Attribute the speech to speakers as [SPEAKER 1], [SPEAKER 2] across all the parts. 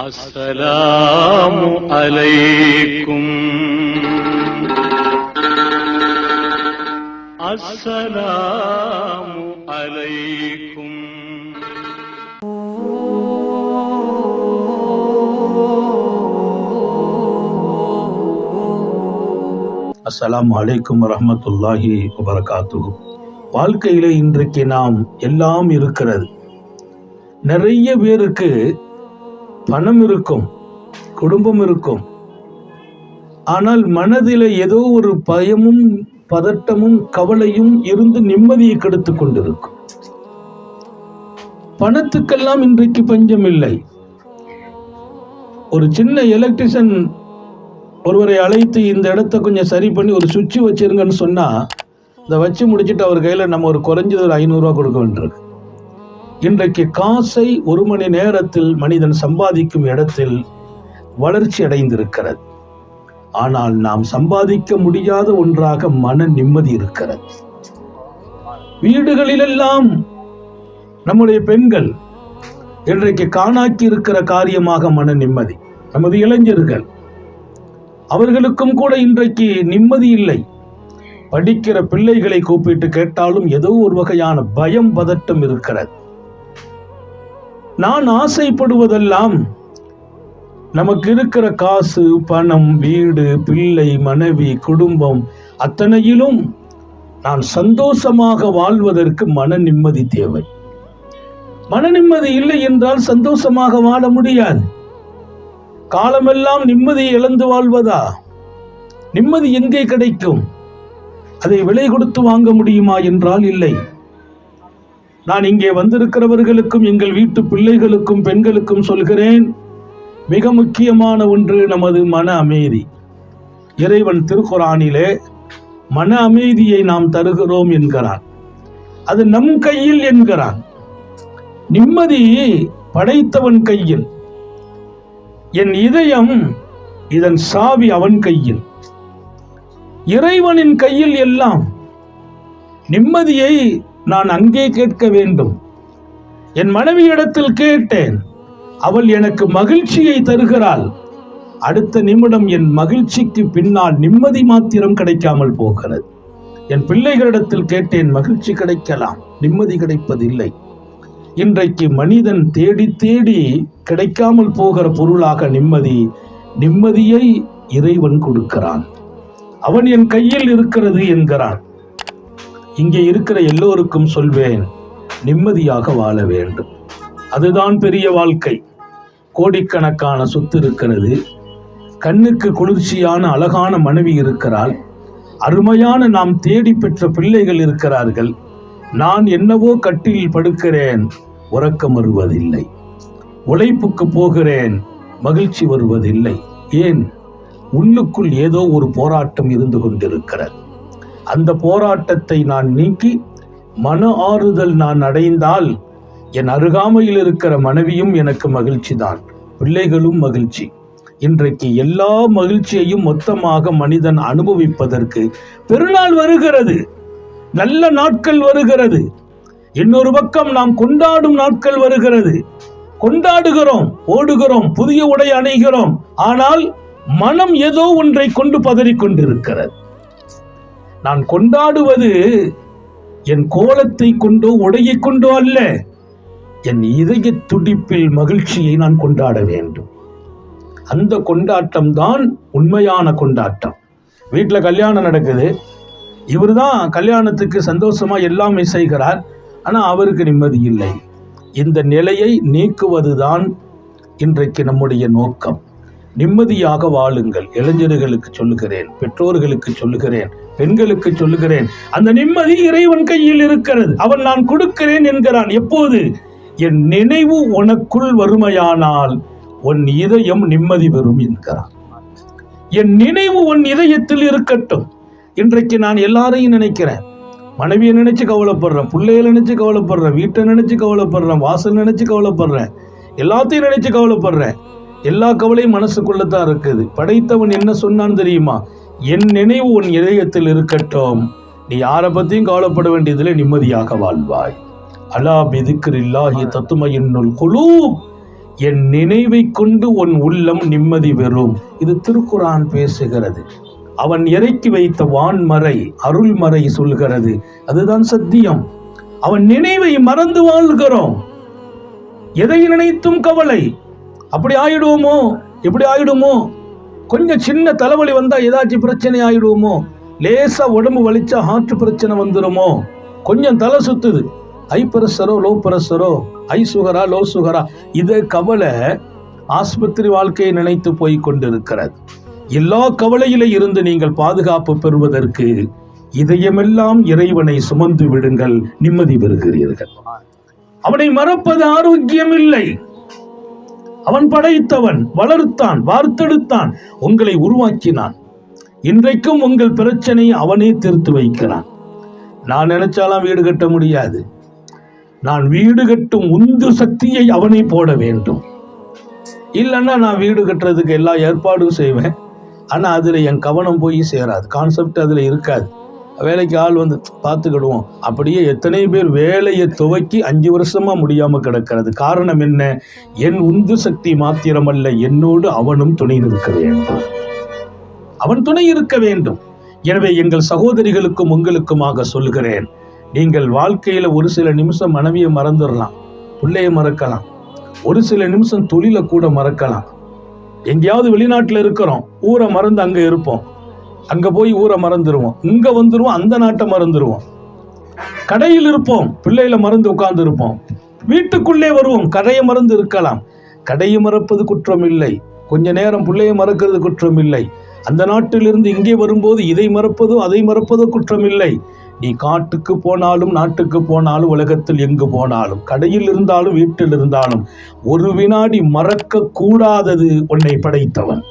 [SPEAKER 1] السلام عليكم السلام عليكم
[SPEAKER 2] அஸ்ஸலாமு அலைக்கும் வரஹ்மத்துல்லாஹி வபரகாத்துஹு வாழ்க்கையில இன்றைக்கு நாம் எல்லாம் இருக்கிறது நிறைய பேருக்கு பணம் இருக்கும் குடும்பம் இருக்கும். ஆனால் மனதில ஏதோ ஒரு பயமும் பதட்டமும் கவலையும் இருந்து நிம்மதியை கெடுத்து கொண்டிருக்கும். பணத்துக்கெல்லாம் இன்றைக்கு பஞ்சம் இல்லை. ஒரு சின்ன எலக்ட்ரிஷியன் ஒருவரை அழைத்து இந்த இடத்த கொஞ்சம் சரி பண்ணி ஒரு சுவிட்ச் வச்சிருங்கன்னு சொன்னா இதை வச்சு முடிச்சுட்டு அவர் கையில நம்ம ஒரு குறைஞ்சது ஒரு ஐநூறுரூவா கொடுக்க வேண்டியிருக்கு. இன்றைக்கு காசை ஒரு மணி நேரத்தில் மனிதன் சம்பாதிக்கும் இடத்தில் வளர்ச்சி அடைந்திருக்கிறது. ஆனால் நாம் சம்பாதிக்க முடியாத ஒன்றாக மன நிம்மதி இருக்கிறது. வீடுகளிலெல்லாம் நம்முடைய பெண்கள் இன்றைக்கு காணாக்கி இருக்கிற காரியமாக மன நிம்மதி. நமது இளைஞர்கள் அவர்களுக்கும் கூட இன்றைக்கு நிம்மதி இல்லை. படிக்கிற பிள்ளைகளை கூப்பிட்டு கேட்டாலும் ஏதோ ஒரு வகையான பயம் பதட்டம் இருக்கிறது. நான் ஆசைப்படுவதெல்லாம் நமக்கு இருக்கிற காசு பணம் வீடு பிள்ளை மனைவி குடும்பம் அத்தனையிலும் நான் சந்தோஷமாக வாழ்வதற்கு மன நிம்மதி தேவை. மன நிம்மதி இல்லை என்றால் சந்தோஷமாக வாழ முடியாது. காலமெல்லாம் நிம்மதி இழந்து வாழ்வதா? நிம்மதி எங்கே கிடைக்கும்? அதை விலை கொடுத்து வாங்க முடியுமா? என்றால் இல்லை. நான் இங்கே வந்திருக்கிறவர்களுக்கும் எங்கள் வீட்டு பிள்ளைகளுக்கும் பெண்களுக்கும் சொல்கிறேன். மிக முக்கியமான ஒன்று நமது மன அமைதி. இறைவன் திருக்குறானிலே மன அமைதியை நாம் தருகிறோம் என்கிறான். அது நம் கையில் என்கிறான். நிம்மதி படைத்தவன் கையில். என் இதயம் இதன் சாவி அவன் கையில். இறைவனின் கையில் எல்லாம் நிம்மதியை நான் அங்கே கேட்க வேண்டும். என் மனைவியிடத்தில் கேட்டேன். அவள் எனக்கு மகிழ்ச்சியை தருகிறாள். அடுத்த நிமிடம் என் மகிழ்ச்சிக்கு பின்னால் நிம்மதி மாத்திரம் கிடைக்காமல் போகிறது. என் பிள்ளைகளிடத்தில் கேட்டேன் மகிழ்ச்சி கிடைக்கலாம் நிம்மதி கிடைப்பதில்லை. இன்றைக்கு மனிதன் தேடி தேடி கிடைக்காமல் போகிற பொருளாக நிம்மதி நிம்மதியை இறைவன் கொடுக்கிறான். அவன் என் கையில் இருக்கிறது என்கிறான். இங்கே இருக்கிற எல்லோருக்கும் சொல்வேன் நிம்மதியாக வாழ வேண்டும். அதுதான் பெரிய வாழ்க்கை. கோடிக்கணக்கான சொத்து இருக்கிறது. கண்ணுக்கு குளிர்ச்சியான அழகான மனைவி இருக்கிறாள். அருமையான நாம் தேடி பெற்ற பிள்ளைகள் இருக்கிறார்கள். நான் என்னவோ கட்டில் படுக்கிறேன் உறக்கம் வருவதில்லை. உழைப்புக்கு போகிறேன் மகிழ்ச்சி வருவதில்லை. ஏன்? உள்ளுக்குள் ஏதோ ஒரு போராட்டம் இருந்து கொண்டிருக்கிறது. அந்த போராட்டத்தை நான் நீக்கி மன ஆறுதல் நான் அடைந்தால் என் அருகாமையில் இருக்கிற மனைவியும் எனக்கு மகிழ்ச்சி தான் பிள்ளைகளும் மகிழ்ச்சி. இன்றைக்கு எல்லா மகிழ்ச்சியையும் மொத்தமாக மனிதன் அனுபவிப்பதற்கு பெருநாள் வருகிறது. நல்ல நாட்கள் வருகிறது. இன்னொரு பக்கம் நாம் கொண்டாடும் நாட்கள் வருகிறது. கொண்டாடுகிறோம் ஓடுகிறோம் புதிய உடை அணைகிறோம். ஆனால் மனம் ஏதோ ஒன்றை கொண்டு பதறிக்கொண்டிருக்கிறது. நான் கொண்டாடுவது என் கோலத்தை கொண்டோ உடையை கொண்டோ அல்ல. என் இதய துடிப்பில் மகிழ்ச்சியை நான் கொண்டாட வேண்டும். அந்த கொண்டாட்டம் தான் உண்மையான கொண்டாட்டம். வீட்டில் கல்யாணம் நடக்குது. இவர் தான் கல்யாணத்துக்கு சந்தோஷமா எல்லாமே செய்கிறார் ஆனால் அவருக்கு நிம்மதி இல்லை. இந்த நிலையை நீக்குவதுதான் இன்றைக்கு நம்முடைய நோக்கம். நிம்மதியாக வாழுங்கள். இளைஞர்களுக்கு சொல்லுகிறேன் பெற்றோர்களுக்கு சொல்லுகிறேன். பெண்களுக்கு சொல்லுகிறேன். அந்த நிம்மதி இறைவன் கையில் இருக்கிறது. அவன் நான் கொடுக்கிறேன் என்கிறான். எப்போது? என் நினைவு உனக்குள் வறுமையானால் உன் இதயம் நிம்மதி பெறும் என்கிறான். என் நினைவு உன் இதயத்தில் இருக்கட்டும். இன்றைக்கு நான் எல்லாரையும் நினைக்கிறேன். மனைவியை நினைச்சு கவலைப்படுறேன். பிள்ளைய நினைச்சு கவலைப்படுறேன். வீட்டை நினைச்சு கவலைப்படுறேன். வாசல் நினைச்சு கவலைப்படுறேன். எல்லாத்தையும் நினைச்சு கவலைப்படுறேன். எல்லா கவலையும் மனசுக்குள்ளதான் இருக்குது. படைத்தவன் என்ன சொன்னான்னு தெரியுமா? என் நினைவு உன் இதயத்தில் இருக்கட்டும். நீ யாரை பத்தியும் கவலைப்பட வேண்டியதில் நிம்மதியாக வாழ்வாய். அலா பிதிக்கிரில்லாஹி தத்துமையின்னுள் குழு என் நினைவை கொண்டு உன் உள்ளம் நிம்மதி பெறும். இது திருக்குரான் பேசுகிறது. அவன் இறக்கி வைத்த வான்மறை அருள்மறை சொல்கிறது. அதுதான் சத்தியம். அவன் நினைவை மறந்து வாழ்கிறோம். எதை நினைத்தும் கவலை. அப்படி ஆயிடுவோமோ? எப்படி ஆயிடுமோ? கொஞ்சம் சின்ன தலைவலி வந்தா ஏதாச்சும் பிரச்சனை ஆயிடுவோமோ? லேசா உடம்பு வலிச்சா ஹார்ட் பிரச்சனை வந்துடுமோ கொஞ்சம் தலை சுத்துது. ஹை பிரஷரோ லோ பிரஷரோ ஹை சுகரா லோ சுகரா இது கவலை ஆஸ்பத்திரி வாழ்க்கையை நினைத்து போய் கொண்டிருக்கிறது. எல்லா கவலையில இருந்து நீங்கள் பாதுகாப்பு பெறுவதற்கு இதயமெல்லாம் இறைவனை சுமந்து விடுங்கள் நிம்மதி பெறுகிறீர்கள். அவனை மறப்பது ஆரோக்கியம் இல்லை அவன் படைத்தவன் வளர்த்தான் வார்த்தெடுத்தான் உங்களை உருவாக்கினான். இன்றைக்கும் உங்கள் பிரச்சனையை அவனே தீர்த்து வைக்கிறான். நான் நினைச்சாலாம் வீடு கட்ட முடியாது. நான் வீடு கட்டும் உந்து சக்தியை அவனை போட வேண்டும். இல்லைன்னா நான் வீடு கட்டுறதுக்கு எல்லா ஏற்பாடும் செய்வேன். ஆனால் அதில் என் கவனம் போய் சேராது. கான்செப்ட் அதில் இருக்காது. வேலைக்கு ஆள் வந்து பார்த்துக்கிடுவோம். அப்படியே எத்தனை பேர் வேலையை துவக்கி அஞ்சு வருஷமா முடியாம கிடக்கிறது. காரணம் என்ன? என் உந்து சக்தி மாத்திரமல்ல என்னோடு அவனும் துணை நிற்க வேண்டும். அவன் துணை இருக்க வேண்டும். எனவே எங்கள் சகோதரிகளுக்கும் உங்களுக்குமாக சொல்கிறேன் நீங்கள் வாழ்க்கையில ஒரு சில நிமிஷம் மனைவியை மறந்துடலாம். பிள்ளைய மறக்கலாம். ஒரு சில நிமிஷம் தொழிலை கூட மறக்கலாம். எங்கேயாவது வெளிநாட்டுல இருக்கிறோம். ஊரை மறந்து அங்க இருப்போம். அங்கே போய் ஊரை மறந்துடுவோம் இங்கே வந்துடுவோம் அந்த நாட்டை மறந்துடுவோம் கடையில் இருப்போம் பிள்ளைகளை மறந்து உட்கார்ந்து இருப்போம். வீட்டுக்குள்ளே வருவோம் கடையை மறந்து இருக்கலாம். கடையை மறப்பது குற்றம் இல்லை. கொஞ்ச நேரம் பிள்ளையை மறக்கிறது குற்றம் இல்லை. அந்த நாட்டிலிருந்து இங்கே வரும்போது இதை மறப்பதோ அதை மறப்பதோ குற்றம் இல்லை. நீ காட்டுக்கு போனாலும் நாட்டுக்கு போனாலும் உலகத்தில் எங்கு போனாலும் கடையில் இருந்தாலும் வீட்டில் இருந்தாலும் ஒரு வினாடி மறக்க கூடாதது உன்னை படைத்தவன்.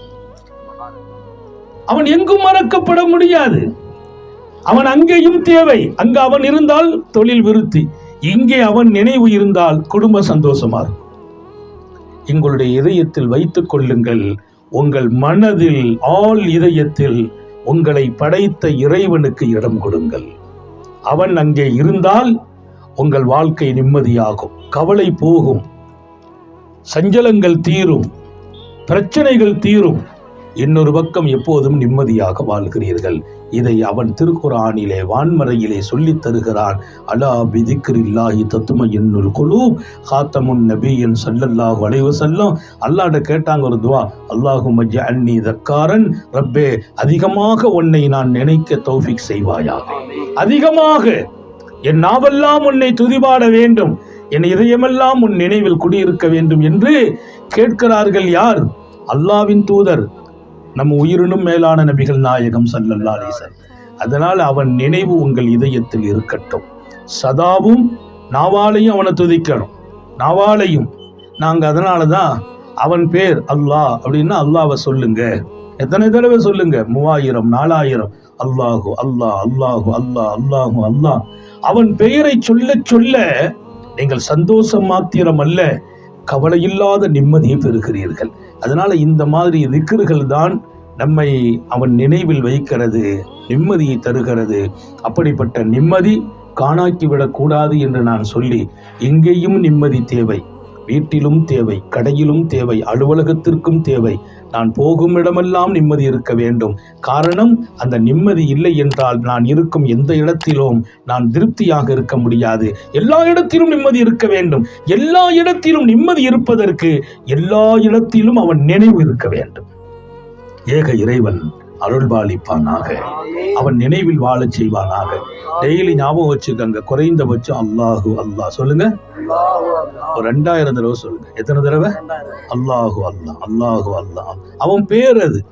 [SPEAKER 2] அவன் எங்கும் மறக்கப்பட முடியாது. அவன் அங்கேயும் தேவை. அங்கு அவன் இருந்தால் தொழில் விருத்தி. இங்கே அவன் நினைவு இருந்தால் குடும்ப சந்தோஷமா இருக்கும். எங்களுடைய இதயத்தில் வைத்துக் கொள்ளுங்கள். உங்கள் மனதில் ஆள் இதயத்தில் உங்களை படைத்த இறைவனுக்கு இடம் கொடுங்கள். அவன் அங்கே இருந்தால் உங்கள் வாழ்க்கை நிம்மதியாகும். கவலை போகும். சஞ்சலங்கள் தீரும். பிரச்சனைகள் தீரும். இன்னொரு பக்கம் எப்போதும் நிம்மதியாக வாழ்கிறீர்கள். இதை அவன் திருக்குறானிலே வான்மறையிலே சொல்லித் தருகிறான். அலா பிதிக்கிரில்லாஹி தத்தும என்னுள் குழு ஹாத்தமுன் நபியன் சல்லல்லாஹு அலைஹி செல்லம் அல்லாஹ்ட கேட்டாங்க ஒரு துவா. அல்லாஹு மஜ்ஜ அன்னி தக்காரன். ரப்பே அதிகமாக உன்னை நான் நினைக்க தௌஃபிக் செய்வாயாக. அதிகமாக. என் நாவெல்லாம் உன்னை துதிபாட வேண்டும். என் இதயமெல்லாம் உன் நினைவில் குடியிருக்க வேண்டும் என்று கேட்கிறார்கள் யார்? அல்லாவின் தூதர். நம் உயிரினும் மேலான நபிகள் நாயகம் சல்லல்லா அலிசன் அதனால் அவன் நினைவு உங்கள் இதயத்தில் இருக்கட்டும். சதாவும் நாவாலையும் அவனை துதிக்கணும். நாவாலையும். நாங்கள் அதனால தான் அவன் பேர் அல்லாஹ் அப்படின்னா அல்லாவை சொல்லுங்க. எத்தனை தடவை சொல்லுங்க? மூவாயிரம் நாலாயிரம். அல்லாஹு அல்லாஹ் அல்லாஹு அல்லாஹ் அல்லாஹு அல்லாஹ். அவன் பெயரை சொல்ல சொல்ல நீங்கள் சந்தோஷம் மாத்திரம் அல்ல கவலையில்லாத நிம்மதியை பெறுகிறீர்கள். அதனால இந்த மாதிரி திக்கர்கள் தான் நம்மை அவன் நினைவில் வைக்கிறது நிம்மதியை தருகிறது. அப்படிப்பட்ட நிம்மதி காணாக்கிவிடக்கூடாது என்று நான் சொல்லி இங்கேயும் நிம்மதி தேவை. வீட்டிலும் தேவை கடையிலும் தேவை அலுவலகத்திற்கும் தேவை. நான் போகும் இடமெல்லாம் நிம்மதி இருக்க வேண்டும். காரணம் அந்த நிம்மதி இல்லை என்றால் நான் இருக்கும் எந்த இடத்திலும் நான் திருப்தியாக இருக்க முடியாது. எல்லா இடத்திலும் நிம்மதி இருக்க வேண்டும். எல்லா இடத்திலும் நிம்மதி இருப்பதற்கு எல்லா இடத்திலும் அவன் நினைவு இருக்க வேண்டும். ஏக இறைவன் அருள்பாலிப்பானாக. அவன் நினைவில் வாழச் செய்வானாக. டெய்லி ஞாபகம் வச்சுக்கோங்க குறைந்தபட்சம் அல்லாஹு அல்லாஹ் சொல்லுங்க. ஒரு ரெண்டாயிரம் தடவை சொல்லுங்க. எத்தனை தடவை? அல்லாஹு அல்லாஹ் அல்லாஹு அல்லாஹ் அவன் பேர் அது.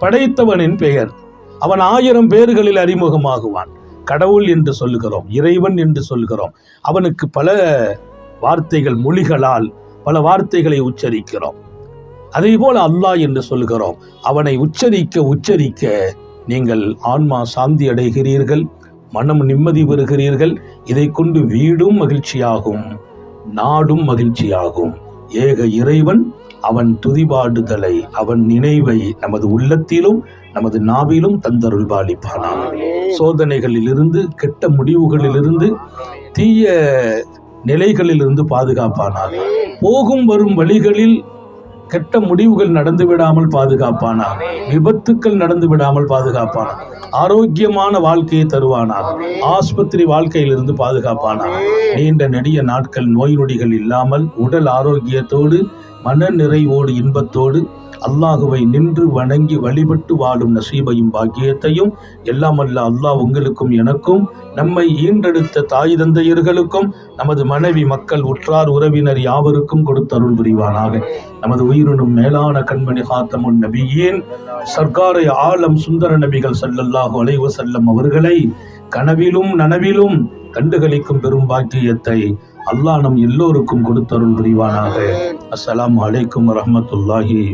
[SPEAKER 2] படைத்தவனின் பெயர். அவன் ஆயிரம் பேர்களில் அறிமுகமாகுவான். கடவுள் என்று சொல்லுகிறோம் இறைவன் என்று சொல்கிறோம் அவனுக்கு பல வார்த்தைகள் மொழிகளால் பல வார்த்தைகளை உச்சரிக்கிறோம். அதே போல அல்லாஹ் என்று சொல்கிறோம் அவனை உச்சரிக்க உச்சரிக்க நீங்கள் ஆன்மா சாந்தி அடைகிறீர்கள் மனம் நிம்மதி பெறுகிறீர்கள் இதை கொண்டு வீடும் மகிழ்ச்சியாகும் நாடும் மகிழ்ச்சியாகும். ஏக இறைவன் அவன் துதிபாடுதலை அவன் நினைவை நமது உள்ளத்திலும் நமது நாவிலும் தந்தருள்பாலிப்பானாக சோதனைகளிலிருந்து கெட்ட முடிவுகளிலிருந்து தீய நிலைகளிலிருந்து பாதுகாப்பானாக போகும் வரும் வழிகளில் கெட்ட முடிவுகள் நடந்து விடாமல் பாதுகாப்பானார் விபத்துக்கள் நடந்து விடாமல் பாதுகாப்பானார் ஆரோக்கியமான வாழ்க்கையை தருவானார் ஆஸ்பத்திரி வாழ்க்கையிலிருந்து பாதுகாப்பானார் நீண்ட நெடிய நாட்கள் நோய் நொடிகள் இல்லாமல் உடல் ஆரோக்கியத்தோடு மன நிறைவோடு இன்பத்தோடு அல்லாஹுவை நின்று வணங்கி வழிபட்டு வாழும் நசீபையும் பாக்கியத்தையும் எல்லாம் அல்ல அல்லாஹ் உங்களுக்கும் எனக்கும் நம்மை ஈன்றெடுத்த தாய் தந்தையர்களுக்கும் நமது மனைவி மக்கள் உற்றார் உறவினர் யாவருக்கும் கொடுத்தருள் புரிவானாக. நமது உயிரினும் மேலான கண்மணி காத்தமுன் நபியின் சர்க்காரை ஆலம் சுந்தர நபிகள் சல்லல்லாஹு அலைஹி செல்லம் அவர்களை கனவிலும் நனவிலும் கண்டுகளிக்கும் பெரும் பாக்கியத்தை அல்லாஹ் நம் எல்லோருக்கும் கொடுத்தருள் புரிவானாக. அஸ்லாம் அலைக்கும் வரமத்துல்லாஹி